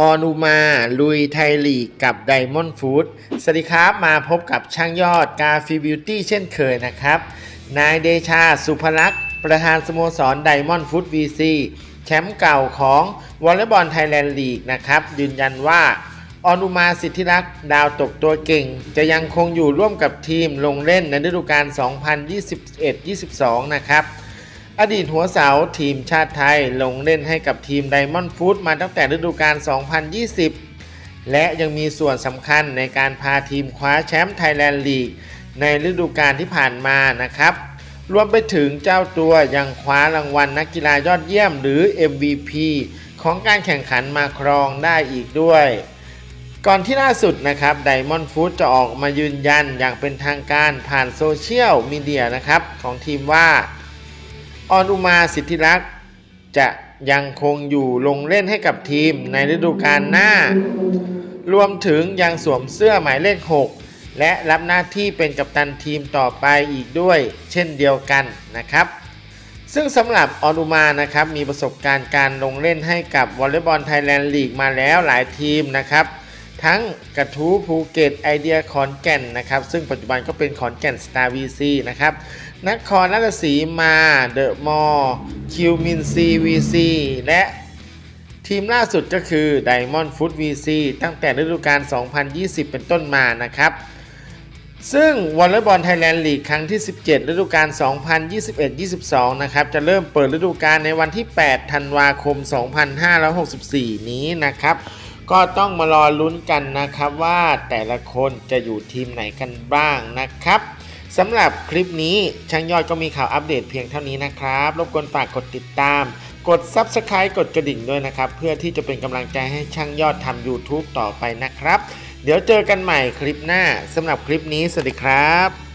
ออนุมา ลุยไทยลีกกับไดมอนด์ฟู้ดสวัสดีครับ มาพบกับช่างยอดกาฟิบิวตี้เช่นเคยนะครับ นายเดชาสุภลักษ์ประธานสโมสรไดมอนด์ฟู้ดวีซีแชมป์เก่าของวอลเลย์บอลไทยแลนด์ลีกนะครับ ยืนยันว่า ออนุมาสิทธิรักษ์ดาวตกตัวเก่ง จะยังคงอยู่ร่วมกับทีมลงเล่นในฤดูกาล 2021-22 นะครับ อดีตหัวเสาทีมชาติไทยลงเล่นให้กับทีมไดมอนด์ฟู้ดมาตั้งแต่ฤดูกาล 2020 และยังมีส่วนสำคัญในการพาทีมคว้าแชมป์ไทยแลนด์ลีกในฤดูกาลที่ผ่านมานะครับ รวมไปถึงเจ้าตัวยังคว้ารางวัลนักกีฬายอดเยี่ยมหรือ MVP ของการแข่งขันมาครองได้อีกด้วย ก่อนที่ล่าสุดนะครับไดมอนด์ฟู้ดจะออกมายืนยันอย่างเป็นทางการผ่านโซเชียลมีเดียนะครับของทีมว่า ออนอุมาสิทธิรักษ์จะยังคงอยู่ลงเล่นให้กับทีมในฤดูกาลหน้า รวมถึงยังสวมเสื้อหมายเลข 6 และรับหน้าที่เป็นกัปตันทีมต่อไปอีกด้วย เช่นเดียวกันนะครับ ซึ่งสำหรับออนุมานะครับมีประสบการณ์การลงเล่นให้กับวอลเลย์บอลไทยแลนด์ลีกมาแล้วหลายทีมนะครับ ทั้งกระทู้ภูเก็ตไอเดียขอนแก่นนะครับ ซึ่งปัจจุบันก็เป็นขอนแก่นสตาร์วีซีนะครับนครราชสีมาเดอะมอลคิวมินซีวีซีและทีมล่าสุดก็คือ Diamond Food VC ตั้งแต่ฤดูกาล 2020 เป็นต้นมานะครับ ซึ่งวอลเลย์บอลไทยแลนด์ลีกครั้งที่ 17 ฤดูกาล 2021-22 นะครับ จะเริ่มเปิดฤดูกาลในวันที่ 8 ธันวาคม 2564 นี้นะครับ ก็ต้องมารอลุ้นกันนะครับว่าแต่ละคนจะอยู่ทีมไหนกันบ้างนะครับสำหรับคลิปนี้ช่างยอดก็มีข่าวอัปเดตเพียงเท่านี้นะครับ รบกวนฝากกดติดตาม กด Subscribe กดกระดิ่งด้วยนะครับ เพื่อที่จะเป็นกำลังใจให้ช่างยอดทำ YouTube ต่อไปนะครับ เดี๋ยวเจอกันใหม่คลิปหน้าสำหรับคลิปนี้สวัสดีครับ